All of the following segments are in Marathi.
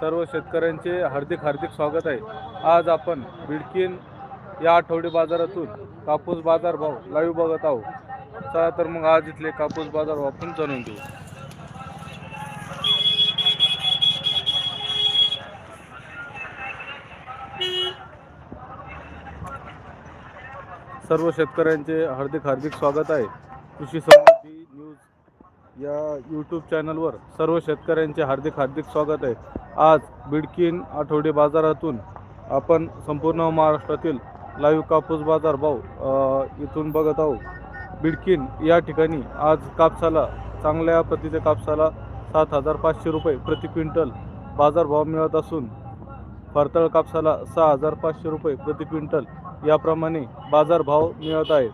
सर्व शेतकऱ्यांचे हार्दिक हार्दिक स्वागत आहे. आज आपण बिडकीन या आठवडी बाजारातून कापूस बाजार भाव लाईव्ह बघत आहोत. चला तर मग आज इथले कापूस बाजार भाव आपण जाणून घेऊ. सर्व शेतकऱ्यांचे हार्दिक हार्दिक स्वागत आहे. कृषी समृद्धी न्यूज या यूट्यूब चॅनलवर सर्व शेतकऱ्यांचे हार्दिक हार्दिक स्वागत आहे. आज बिडकीन आठवडे बाजारातून आपण संपूर्ण महाराष्ट्रातील लाईव्ह कापूस बाजार भाव इथून बघत आहोत. बिडकीन या ठिकाणी आज कापसाला चांगल्या प्रतीच्या कापसाला सात हजार पाचशे रुपये प्रति क्विंटल बाजारभाव मिळत असून फरतळ कापसाला सहा हजार पाचशे रुपये प्रति क्विंटल याप्रमाणे बाजारभाव मिळत आहे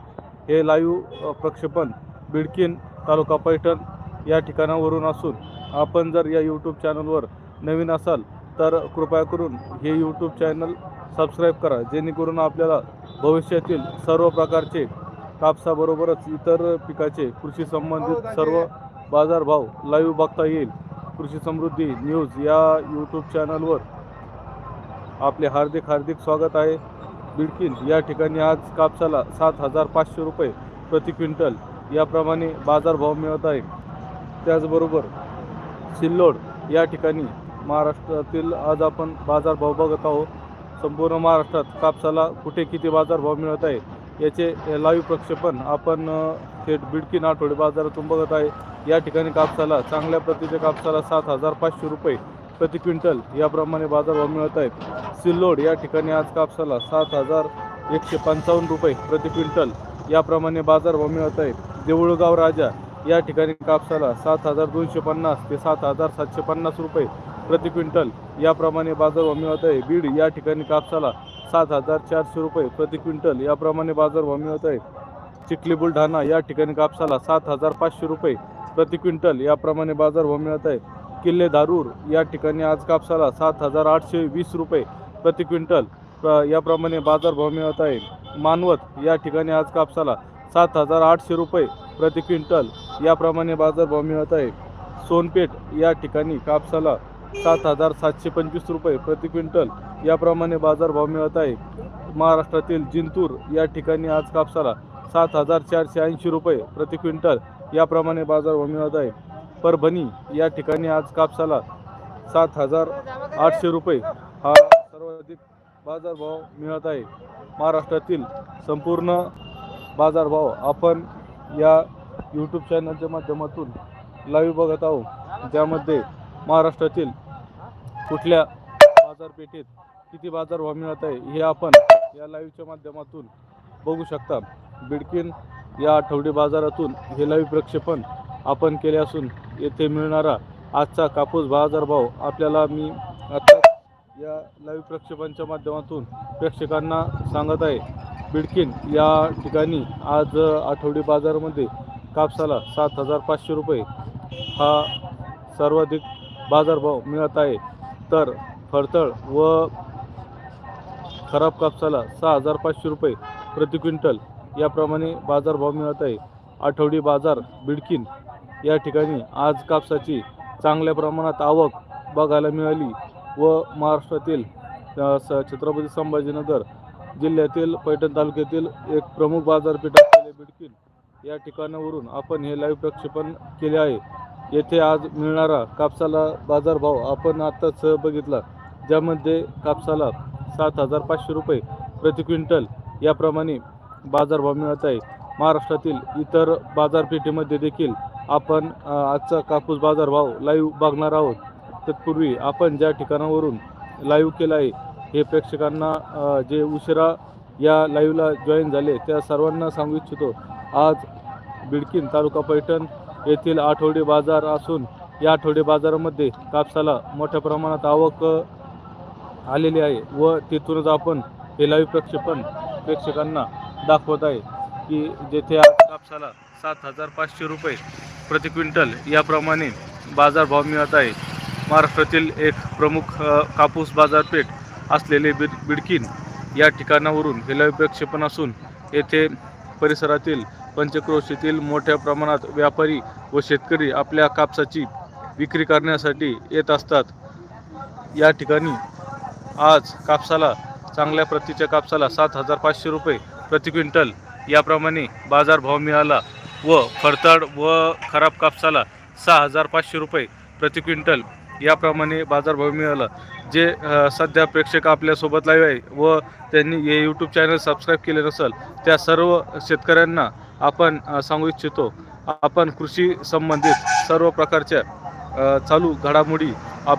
हे लाईव्ह प्रक्षेपण बिडकीन तालुका पैठण या ठिकाणावरून असून आपण जर या यूट्यूब चॅनलवर नवीन असाल तर कृपया करून हे यूट्यूब चॅनल सबस्क्राईब करा. जेणेकरून आपल्याला भविष्यातील सर्व प्रकारचे कापसाबरोबरच इतर पिकाचे कृषी संबंधित सर्व बाजारभाव लाईव्ह बघता येईल. कृषी समृद्धी न्यूज या यूट्यूब चॅनलवर आपले हार्दिक हार्दिक स्वागत आहे. बिडकीन या ठिकाणी आज कापसाला सात हजार पाचशे रुपये प्रति क्विंटल याप्रमाणे बाजारभाव मिळत आहे. त्याचबरोबर सिल्लोड या ठिकाणी महाराष्ट्रातील आज आपण बाजारभाव बघत आहोत. संपूर्ण महाराष्ट्रात कापसाला कुठे किती बाजारभाव मिळत आहे याचे लाईव्ह प्रक्षेपण आपण थेट बिडकीन आठवडे बाजारातून बघत आहे. या ठिकाणी कापसाला चांगल्या प्रतीच्या कापसाला सात हजार पाचशे रुपये प्रति क्विंटल याप्रमाणे बाजारभाव मिळत आहेत. सिल्लोड या ठिकाणी आज कापसाला सात हजार एकशे पंचावन्न रुपये प्रति क्विंटल याप्रमाणे बाजारभाव मिळत आहेत. देऊळगाव राजा या ठिकाणी कापसाला सात हजार दोनशे पन्नास ते सात हजार सातशे पन्नास रुपये प्रति क्विंटल याप्रमाणे बाजार बाजारभाव मिळत आहे. बीड या ठिकाणी कापसाला सात हजार चारशे रुपये प्रति क्विंटल याप्रमाणे बाजारभाव मिळत आहे. चिखली बुलढाणा या ठिकाणी कापसाला सात हजार पाचशे रुपये प्रति क्विंटल याप्रमाणे बाजारभाव मिळत आहे. किल्ले धारूर या ठिकाणी आज कापसाला सात हजार आठशे वीस रुपये प्रति क्विंटल याप्रमाणे याप्रमाणे बाजारभाव मिळत आहे. मानवत या ठिकाणी आज कापसाला सात हजार आठशे रुपये प्रति क्विंटल याप्रमाणे बाजारभाव मिळत आहे. सोनपेठ या ठिकाणी कापसाला सात हजार सातशे पंचवीस रुपये प्रति क्विंटल. याप्रमाणे बाजारभाव मिळत आहे. महाराष्ट्रातील जिंतूर या ठिकाणी आज कापसाला सात हजार चारशे ऐंशी रुपये प्रति क्विंटल. याप्रमाणे बाजारभाव मिळत आहे. परभणी या ठिकाणी आज कापसाला सात हजार आठशे रुपये हा सर्वाधिक बाजारभाव मिळत आहे. महाराष्ट्रातील संपूर्ण बाजारभाव आपण या यूट्यूब चॅनलच्या माध्यमातून लाईव्ह बघत आहोत. ज्यामध्ये महाराष्ट्रातील कुठल्या बाजारपेठेत किती बाजारभाव मिळत आहे हे आपण या लाईव्हच्या माध्यमातून बघू शकता. बिडकीन या आठवडी बाजारातून हे लाईव्ह प्रक्षेपण आपण केले असून येथे मिळणारा आजचा कापूस बाजारभाव आपल्याला मी आता या लाईव्ह प्रक्षेपणच्या माध्यमातून प्रेक्षकांना सांगत आहे. बिडकीन या ठिकाणी आज आठवडी बाजारामध्ये कापसाला सात हजार पाचशे रुपये हा सर्वाधिक बाजारभाव मिळत आहे. तर फरतळ व खराब कापसाला सहा हजार पाचशे रुपये प्रति क्विंटल याप्रमाणे बाजारभाव मिळत आहे. आठवडी बाजार बिडकीन या ठिकाणी आज कापसाची चांगल्या प्रमाणात आवक बघायला मिळाली व महाराष्ट्रातील स- छत्रपती संभाजीनगर जिल्ह्यातील पैठण तालुक्यातील एक प्रमुख बाजारपेठ असलेले बिडकिन या ठिकाणावरून आपण हे लाईव्ह प्रक्षेपण केले आहे. येथे आज मिळणारा कापसाला बाजारभाव आपण आत्ताच बघितला ज्यामध्ये कापसाला सात हजार पाचशे रुपये प्रति क्विंटल याप्रमाणे बाजारभाव मिळत आहे. महाराष्ट्रातील इतर बाजारपेठेमध्ये देखील आपण आजचा कापूस बाजारभाव लाईव्ह बघणार आहोत. तत्पूर्वी आपण ज्या ठिकाणावरून लाईव्ह केला आहे हे प्रेक्षकांना जे उशिरा या लाईव्हला जॉईन झाले त्या सर्वांना सांगू इच्छितो. आज बिडकीन तालुका पैठण येथील आठवडी बाजार असून या आठवडी बाजारामध्ये कापसाला मोठ्या प्रमाणात आवक आलेली आहे व तिथूनच आपण हे लाईव्ह प्रक्षेपण प्रेक्षकांना दाखवत आहे की जेथे आज कापसाला सात हजार पाचशे रुपये प्रति क्विंटल याप्रमाणे बाजारभाव मिळत आहे. महाराष्ट्रातील एक प्रमुख कापूस बाजारपेठ असलेले बिड बिडकीन या ठिकाणावरून हे लाईव्ह प्रक्षेपण असून येथे परिसरातील पंचक्रोशीतील मोठ्या प्रमाणात व्यापारी व शेतकरी आपल्या कापसाची विक्री करण्यासाठी येत असतात. या ठिकाणी आज कापसाला चांगल्या प्रतीच्या कापसाला सात हजार पाचशे रुपये प्रति क्विंटल याप्रमाणे बाजारभाव मिळाला व फरतड व खराब कापसाला सहा हजार पाचशे रुपये प्रति क्विंटल याप्रमाणे बाजारभाव मिळाला. जे सध्या प्रेक्षक आपल्यासोबत लाईव्ह आहे व त्यांनी हे यूट्यूब चॅनल सबस्क्राईब केले नसेल त्या सर्व शेतकऱ्यांना आपण सांगू इच्छितो आपण कृषी संबंधित सर्व प्रकारच्या चालू घडामोडी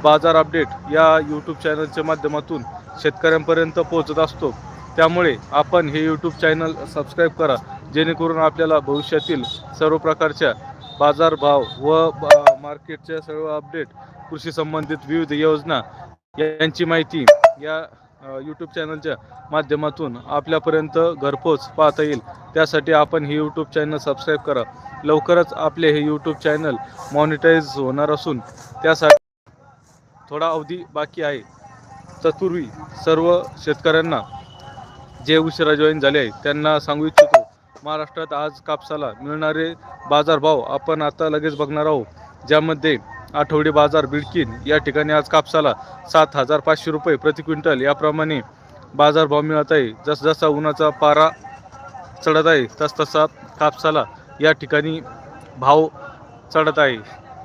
बाजार अपडेट या यूट्यूब चॅनलच्या माध्यमातून शेतकऱ्यांपर्यंत पोहोचत असतो. त्यामुळे आपण हे यूट्यूब चॅनल सबस्क्राईब करा जेणेकरून आपल्याला भविष्यातील सर्व प्रकारच्या बाजारभाव व मार्केटच्या सर्व अपडेट कृषी संबंधित विविध योजना यांची माहिती या यूट्यूब चॅनलच्या माध्यमातून आपल्यापर्यंत घरपोच पाहता येईल. त्यासाठी आपण हे यूट्यूब चॅनल सबस्क्राईब करा. लवकरच आपले हे यूट्यूब चॅनल मॉनिटाईज होणार असून त्यासाठी थोडा अवधी बाकी आहे. तत्पूर्वी सर्व शेतकऱ्यांना जे उशिरा जॉईन झाले आहे त्यांना सांगू इच्छितो महाराष्ट्रात आज कापसाला मिळणारे बाजारभाव आपण आता लगेच बघणार आहोत. ज्यामध्ये आठवडी बाजार बिडकीन या ठिकाणी आज कापसाला सात हजार पाचशे रुपये प्रति क्विंटल याप्रमाणे बाजारभाव मिळत आहे. जसजसा उन्हाचा पारा चढत आहे तसतसा कापसाला या ठिकाणी भाव चढत आहे.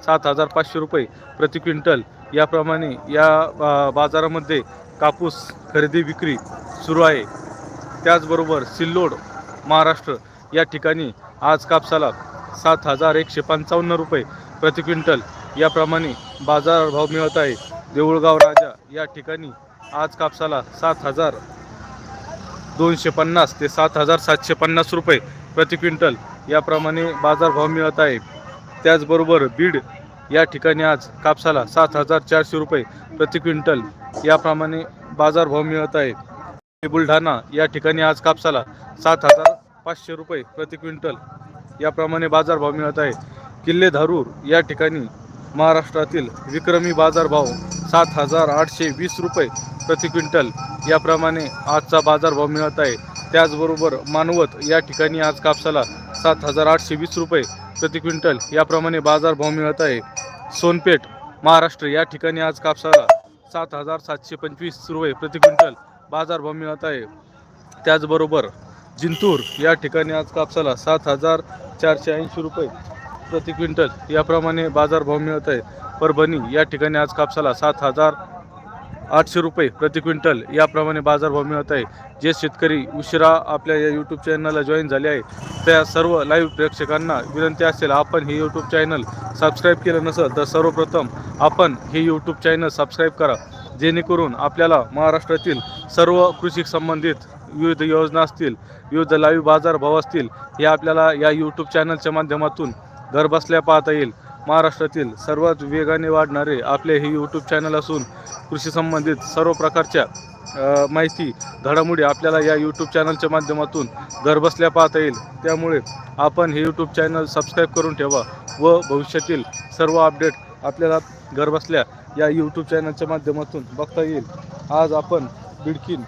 सात हजार पाचशे रुपये प्रति क्विंटल याप्रमाणे या बाजारामध्ये कापूस खरेदी विक्री सुरू आहे. त्याचबरोबर सिल्लोड महाराष्ट्र. या ठिकाणी आज कापसाला सात हजार एकशे पंचावन्न रुपये प्रति क्विंटल. याप्रमाणे बाजारभाव मिळत आहे. देऊळगाव राजा या ठिकाणी आज कापसाला सात हजार दोनशे पन्नास ते सात हजार सातशे पन्नास रुपये प्रति क्विंटल याप्रमाणे बाजारभाव मिळत आहे. त्याचबरोबर बीड या ठिकाणी आज कापसाला सात हजार चारशे रुपये प्रति क्विंटल याप्रमाणे बाजारभाव मिळत आहे. बुलढाणा या ठिकाणी आज कापसाला सात हजार पाचशे रुपये प्रति क्विंटल याप्रमाणे बाजारभाव मिळत आहे. किल्ले धारूर या ठिकाणी महाराष्ट्रातील विक्रमी बाजारभाव सात हजार आठशे वीस रुपये प्रति क्विंटल याप्रमाणे आजचा बाजारभाव मिळत आहे. त्याचबरोबर मानवत या ठिकाणी आज कापसाला सात हजार आठशे वीस रुपये प्रति क्विंटल याप्रमाणे बाजारभाव मिळत आहे. सोनपेठ महाराष्ट्र या ठिकाणी आज कापसाला सात हजार सातशे पंचवीस रुपये प्रति क्विंटल बाजारभाव मिळत आहे. त्याचबरोबर जिंतूर या ठिकाणी आज कापसाला सात हजार चारशे ऐंशी रुपये प्रति क्विंटल याप्रमाणे बाजारभाव मिळत आहे. परभणी या ठिकाणी आज कापसाला सात हजार आठशे रुपये प्रति क्विंटल याप्रमाणे बाजारभाव मिळत आहे. जे शेतकरी उशिरा आपल्या या यूट्यूब चॅनलला जॉईन झाले आहे त्या सर्व लाईव्ह प्रेक्षकांना विनंती असेल आपण हे यूट्यूब चॅनल सबस्क्राईब केलं नसेल तर सर्वप्रथम आपण हे यूट्यूब चॅनल सबस्क्राईब करा. जेणेकरून आपल्याला महाराष्ट्रातील सर्व कृषी संबंधित विविध योजना असतील विविध लाईव्ह बाजारभाव असतील हे आपल्याला या यूट्यूब चॅनलच्या माध्यमातून घरबसल्या पाहता येईल. महाराष्ट्रातील सर्वात वेगाने वाढणारे आपले हे यूट्यूब चॅनल असून कृषी संबंधित सर्व प्रकारच्या माहिती घडामोडी आपल्याला या यूट्यूब चॅनलच्या माध्यमातून घरबसल्या पाहता येईल. त्यामुळे आपण हे यूट्यूब चॅनल सबस्क्राईब करून ठेवा व भविष्यातील सर्व अपडेट आपल्याला घरबसल्या या यूट्यूब चॅनलच्या माध्यमातून बघता येईल. आज आपण बिडकीन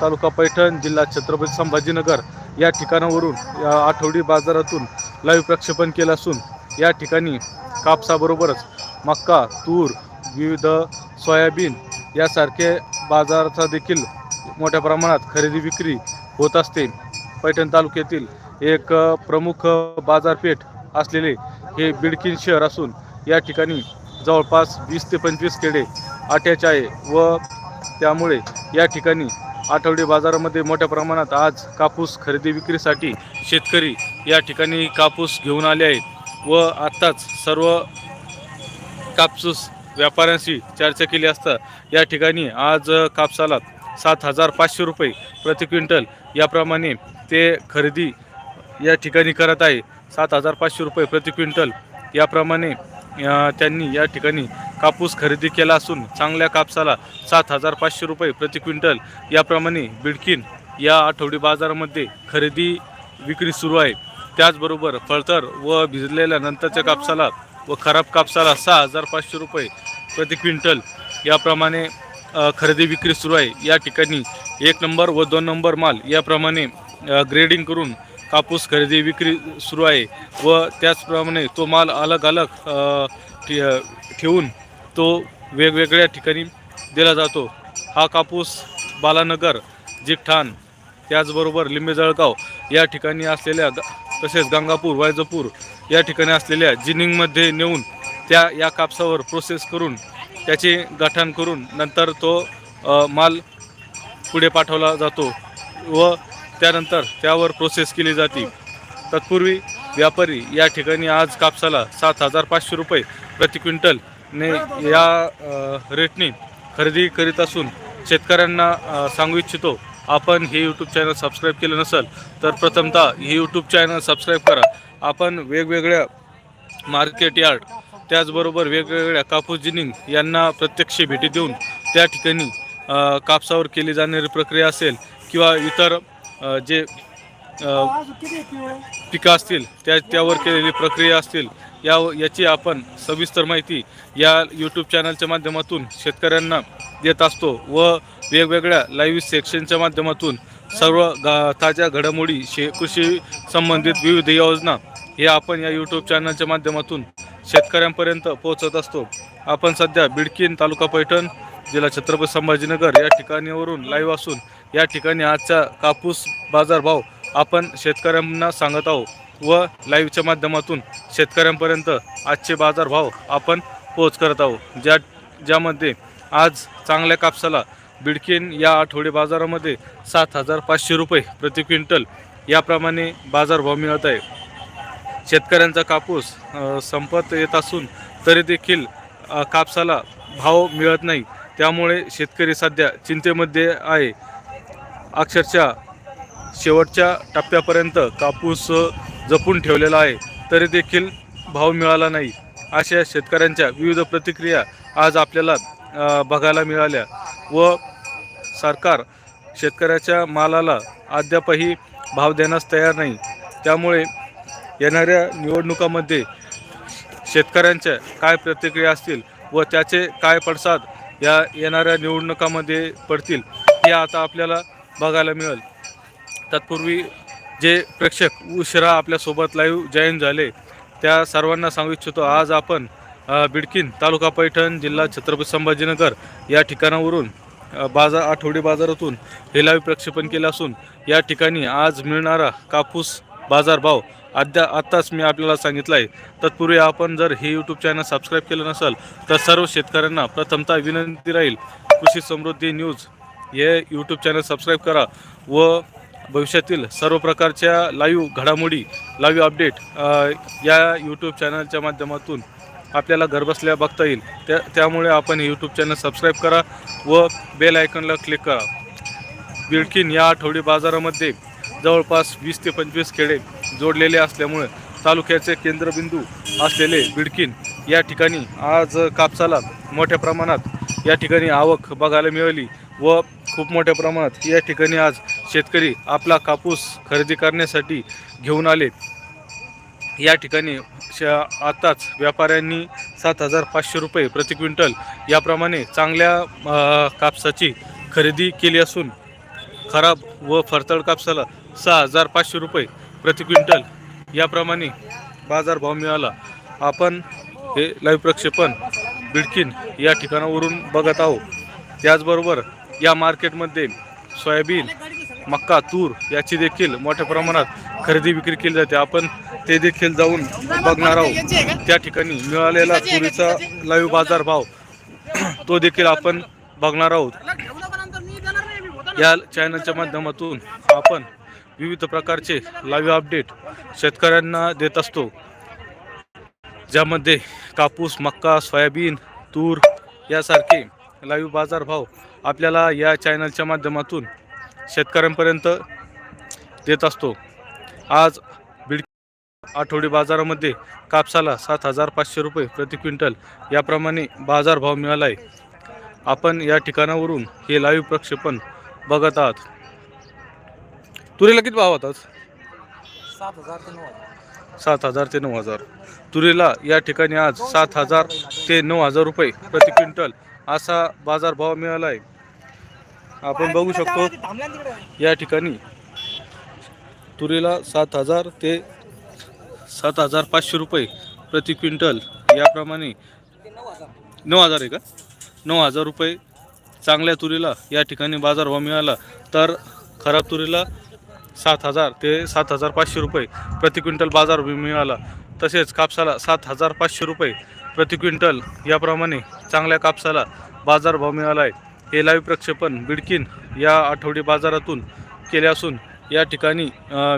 तालुका पैठण जिल्हा छत्रपती संभाजीनगर या ठिकाणावरून या आठवडी बाजारातून लाईव्ह प्रक्षेपण केलं असून या ठिकाणी कापसाबरोबरच मक्का तूर विविध सोयाबीन यासारखे बाजाराचा देखील मोठ्या प्रमाणात खरेदी विक्री होत असते. पैठण तालुक्यातील एक प्रमुख बाजारपेठ असलेले हे बिडकीन शहर असून या ठिकाणी जवळपास वीस ते पंचवीस केडे आट्याचे आहे व त्यामुळे या ठिकाणी आठवडी बाजारामध्ये मोठ्या प्रमाणात आज कापूस खरेदी विक्रीसाठी शेतकरी या ठिकाणी कापूस घेऊन आले आहेत व आत्ताच सर्व कापूस व्यापाऱ्यांशी चर्चा केली असता या ठिकाणी आज कापसाला सात हजार पाचशे रुपये प्रति क्विंटल याप्रमाणे ते खरेदी या ठिकाणी करत आहे. सात हजार पाचशे रुपये प्रति क्विंटल. याप्रमाणे त्यांनी या ठिकाणी कापूस खरेदी केला असून चांगल्या कापसाला सात हजार पाचशे रुपये प्रति क्विंटल. याप्रमाणे बिडकीन या आठवडी बाजारामध्ये खरेदी विक्री सुरू आहे. त्याचबरोबर फळतर व भिजलेल्या नंतरच्या कापसाला व खराब कापसाला सहा हजार पाचशे रुपये प्रति क्विंटल. याप्रमाणे खरेदी विक्री सुरू आहे. या ठिकाणी एक नंबर व दोन नंबर माल. याप्रमाणे ग्रेडिंग करून कापूस खरेदी विक्री सुरू आहे व त्याचप्रमाणे तो माल अलग अलग ठे- ठेवून तो वेगवेगळ्या ठिकाणी दिला जातो. हा कापूस बालानगर जिकठाण त्याचबरोबर लिंबे जळगाव या ठिकाणी असलेल्या ग तसेच गंगापूर वायजपूर या ठिकाणी असलेल्या जिनिंगमध्ये नेऊन त्या या कापसावर प्रोसेस करून त्याचे गठण करून नंतर तो आ, माल पुढे पाठवला जातो व त्यानंतर त्यावर प्रोसेस केली जाते. तत्पूर्वी व्यापारी या ठिकाणी आज कापसाला सात हजार पाचशे रुपये प्रति क्विंटल ने या रेटने खरेदी करीत असून शेतकऱ्यांना सांगू इच्छितो आपण हे यूट्यूब चॅनल सबस्क्राईब केलं नसेल तर प्रथमतः हे यूट्यूब चॅनल सबस्क्राईब करा. आपण वेगवेगळ्या मार्केट यार्ड त्याचबरोबर वेगवेगळ्या कापूस जिनिंग यांना प्रत्यक्ष भेटी देऊन त्या ठिकाणी कापसावर केली जाणारी प्रक्रिया असेल किंवा इतर जे पिकं असतील त्या त्यावर केलेली प्रक्रिया असतील या याची आपण सविस्तर माहिती या यूट्यूब चॅनलच्या माध्यमातून शेतकऱ्यांना देत असतो व वेगवेगळ्या लाईव्ह सेक्शनच्या माध्यमातून सर्व गा ताज्या घडामोडी शे कृषी संबंधित विविध योजना हे आपण या यूट्यूब चॅनलच्या माध्यमातून शेतकऱ्यांपर्यंत पोहोचत असतो. आपण सध्या बिडकीन तालुका पैठण जिल्हा छत्रपती संभाजीनगर या ठिकाणीवरून लाईव्ह असून या ठिकाणी आजचा कापूस बाजारभाव आपण शेतकऱ्यांना सांगत आहोत व लाईव्हच्या माध्यमातून शेतकऱ्यांपर्यंत आजचे बाजारभाव आपण पोच करत आहोत. ज्या ज्यामध्ये आज चांगल्या कापसाला बिडकेन या आठवडे बाजारामध्ये सात हजार पाचशे रुपये प्रति क्विंटल याप्रमाणे बाजारभाव मिळत आहे. शेतकऱ्यांचा कापूस संपत येत असून तरी देखील कापसाला भाव मिळत नाही. त्यामुळे शेतकरी सध्या चिंतेमध्ये आहे. अक्षरशः शेवटच्या टप्प्यापर्यंत कापूस जपून ठेवलेला आहे तरी देखील भाव मिळाला नाही. अशा शेतकऱ्यांच्या विविध प्रतिक्रिया आज आपल्याला बघायला मिळाल्या व सरकार शेतकऱ्याच्या मालाला अद्यापही भाव देण्यास तयार नाही. त्यामुळे येणाऱ्या निवडणुकामध्ये शेतकऱ्यांच्या काय प्रतिक्रिया असतील व त्याचे काय पडसाद या येणाऱ्या निवडणुकामध्ये पडतील हे आता आपल्याला बघायला मिळेल. तत्पूर्वी जे प्रेक्षक उशिरा आपल्यासोबत लाईव्ह जॉईन झाले त्या सर्वांना सांगू इच्छितो आज आपण बिडकीन तालुका पैठण जिल्हा छत्रपती संभाजीनगर या ठिकाणावरून बाजार आठवडी बाजारातून हे लाईव्ह प्रक्षेपण केलं असून या ठिकाणी आज मिळणारा कापूस बाजारभाव अद्या आत्ताच मी आपल्याला सांगितलं आहे तत्पूर्वी आपण जर हे यूट्यूब चॅनल सबस्क्राईब केलं नसेल तर सर्व शेतकऱ्यांना प्रथमतः विनंती राहील कृषी समृद्धी न्यूज हे यूट्यूब चॅनल सबस्क्राईब करा व भविष्यातील सर्व प्रकारच्या लाईव्ह घडामोडी लाईव्ह अपडेट या यूट्यूब चॅनलच्या माध्यमातून आपल्याला घरबसल्या बघता येईल. त्या त्यामुळे आपण यूट्यूब चॅनल सबस्क्राईब करा व बेल आयकनला क्लिक करा. बिडकीन या आठवडी बाजारामध्ये जवळपास वीस ते पंचवीस खेडे जोडलेले असल्यामुळे तालुक्याचे केंद्रबिंदू असलेले बिडकीन या ठिकाणी आज कापसाला मोठ्या प्रमाणात या ठिकाणी आवक बघायला मिळाली व खूप मोठ्या प्रमाणात या ठिकाणी आज शेतकरी आपला कापूस खरेदी करण्यासाठी घेऊन आले या ठिकाणी श आताच व्यापाऱ्यांनी सात हजार पाचशे रुपये प्रति क्विंटल याप्रमाणे चांगल्या कापसाची खरेदी केली असून खराब व फरतळ कापसाला सहा हजार पाचशे रुपये प्रति क्विंटल याप्रमाणे बाजारभाव मिळाला. आपण हे लाईव्ह प्रक्षेपण बिडकीन या ठिकाणावरून बघत आहोत. त्याचबरोबर या मार्केटमध्ये सोयाबीन मक्का तूर याची देखील मोठ्या प्रमाणात खरेदी विक्री केली जाते. आपण ते देखील जाऊन बघणार आहोत. त्या ठिकाणी मिळालेला तुरीचा लाईव्ह बाजारभाव तो देखील आपण बघणार आहोत. या चॅनलच्या माध्यमातून आपण विविध प्रकारचे लाईव्ह अपडेट शेतकऱ्यांना देत असतो. ज्यामध्ये कापूस मक्का सोयाबीन तूर यासारखे लाईव्ह बाजारभाव आपल्याला या चॅनलच्या माध्यमातून शेतकऱ्यांपर्यंत देत असतो. आज बीड आठवडी बाजारामध्ये कापसाला सात हजार पाचशे रुपये प्रति क्विंटल याप्रमाणे बाजारभाव मिळाला आहे आपण या ठिकाणावरून हे लाईव्ह प्रक्षेपण बघत आहात. तुरीला किती भाव होतात सात हजार ते नऊ हजार. सात हजार ते नऊ हजार. तुरीला या ठिकाणी आज सात हजार ते नऊ हजार रुपये प्रति क्विंटल असा बाजारभाव मिळाला आहे आपण बघू शकतो या ठिकाणी तुरीला सात हजार ते सात हजार पाचशे रुपये प्रति क्विंटल. याप्रमाणे नऊ हजार नऊ हजार आहे का? नऊ हजार रुपये चांगल्या तुरीला या ठिकाणी बाजारभाव मिळाला. तर खराब तुरीला सात हजार ते सात हजार पाचशे रुपये प्रति क्विंटल बाजारभाव मिळाला. तसेच कापसाला सात हजार पाचशे रुपये प्रति क्विंटल याप्रमाणे चांगल्या कापसाला बाजारभाव मिळाला आहे. हे लाईव्ह प्रक्षेपण बिडकीन या आठवडी बाजारातून केले असून या ठिकाणी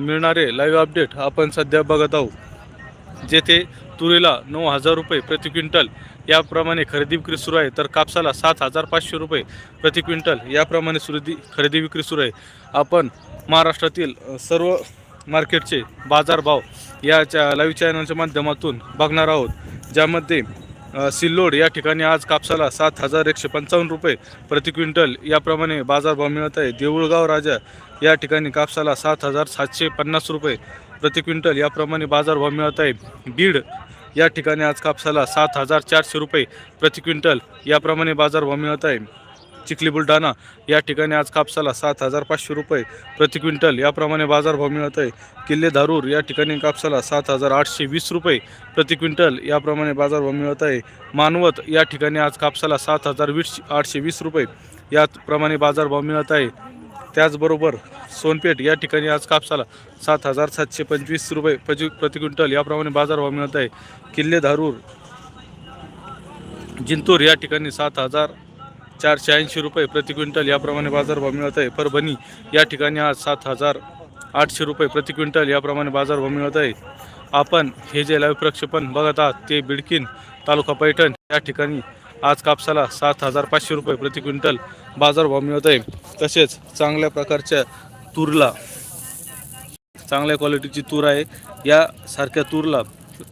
मिळणारे लाईव्ह अपडेट आपण सध्या बघत आहोत. जेथे तुरीला नऊ हजार रुपये प्रति क्विंटल याप्रमाणे खरेदी विक्री सुरू आहे तर कापसाला सात हजार पाचशे रुपये प्रति क्विंटल याप्रमाणे सुरुदी खरेदी विक्री सुरू आहे. आपण महाराष्ट्रातील सर्व मार्केटचे बाजारभाव या च्या लाईव्ह चॅनलच्या माध्यमातून बघणार आहोत. ज्यामध्ये सिल्लोड या ठिकाणी आज कापसाला सात हजार एकशे पंचावन्न रुपये प्रति क्विंटल याप्रमाणे बाजारभाव मिळत आहे. देऊळगाव राजा या ठिकाणी कापसाला सात हजार सातशे पन्नास रुपये प्रति क्विंटल याप्रमाणे बाजारभाव मिळत आहे. बीड या ठिकाणी आज कापसाला सात हजार चारशे रुपये प्रति क्विंटल याप्रमाणे बाजारभाव मिळत आहे. चिखली बुलढाणा या ठिकाणी आज कापसाला सात हजार पाचशे रुपये प्रति क्विंटल. याप्रमाणे बाजारभाव मिळत आहे. किल्ले धारूर या ठिकाणी कापसाला सात हजार आठशे वीस रुपये प्रति क्विंटल. याप्रमाणे बाजारभाव मिळत आहे. मानवत या ठिकाणी आज कापसाला सात हजार वीस आठशे वीस रुपये याप्रमाणे बाजारभाव मिळत आहे. त्याचबरोबर सोनपेठ या ठिकाणी आज कापसाला सात हजार सातशे पंचवीस रुपये प्रति प्रति क्विंटल याप्रमाणे बाजारभाव मिळत आहे. किल्ले धारूर जिंतूर या ठिकाणी सात हजार चारशे ऐंशी रुपये प्रति क्विंटल याप्रमाणे बाजारभाव मिळत आहे. परभणी या ठिकाणी आज सात हजार आठशे रुपये प्रति क्विंटल याप्रमाणे बाजारभाव मिळत आहे. आपण हे जे लाईव्ह प्रक्षेपण बघत आहात ते बिडकीन तालुका पैठण या ठिकाणी आज कापसाला सात हजार पाचशे रुपये प्रति क्विंटल बाजारभाव मिळत आहे. तसेच चांगल्या प्रकारच्या तूरला चांगल्या क्वालिटीची तूर आहे. यासारख्या तूरला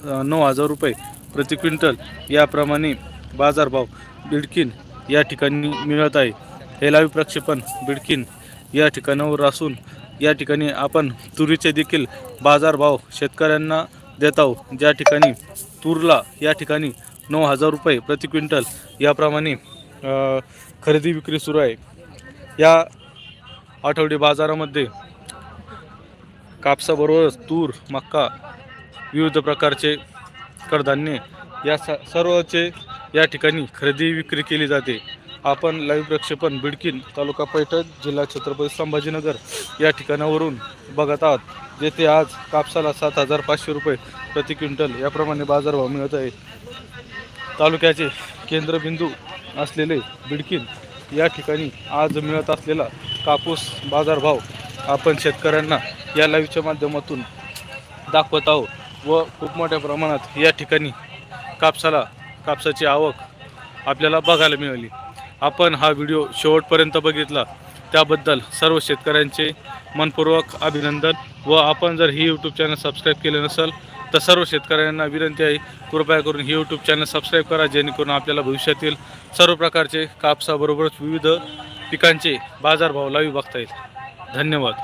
नऊ हजार रुपये प्रति क्विंटल याप्रमाणे बाजारभाव बिडकीन या ठिकाणी मिळत आहे. हे लाईव्ह प्रक्षेपण बिडकीन या ठिकाणावर असून या ठिकाणी आपण तुरीचे देखील बाजारभाव शेतकऱ्यांना देत आहोत. ज्या ठिकाणी तूरला या ठिकाणी नऊ हजार रुपये प्रति क्विंटल याप्रमाणे खरेदी विक्री सुरू आहे. या आठवडी बाजारामध्ये कापसाबरोबरच तूर मक्का विविध प्रकारचे कडधान्य या स सर्वचे या ठिकाणी खरेदी विक्री केली जाते. आपण लाईव्ह प्रक्षेपण बिडकीन तालुका पैठण जिल्हा छत्रपती संभाजीनगर या ठिकाणावरून बघत आहात. जेथे आज कापसाला सात हजार पाचशे रुपये प्रति क्विंटल याप्रमाणे बाजारभाव मिळत आहे. तालुक्याचे केंद्रबिंदू असलेले बिडकीन या ठिकाणी आज मिळत असलेला कापूस बाजारभाव आपण शेतकऱ्यांना या लाईव्हच्या माध्यमातून दाखवत आहोत व खूप मोठ्या प्रमाणात या ठिकाणी कापसाला कापसाची आवक आपल्याला बघायला मिळाली. आपण हा व्हिडिओ शेवटपर्यंत बघितला. त्याबद्दल सर्व शेतकऱ्यांचे मनपूर्वक अभिनंदन व आपण जर ही यूट्यूब चॅनल सबस्क्राईब केले नसेल तर सर्व शेतकऱ्यांना विनंती आहे कृपया करून ही यूट्यूब चॅनल सबस्क्राईब करा जेणेकरून आपल्याला भविष्यातील सर्व प्रकारचे कापसाबरोबरच विविध पिकांचे बाजारभाव लाईव्ह बघता येईल. धन्यवाद.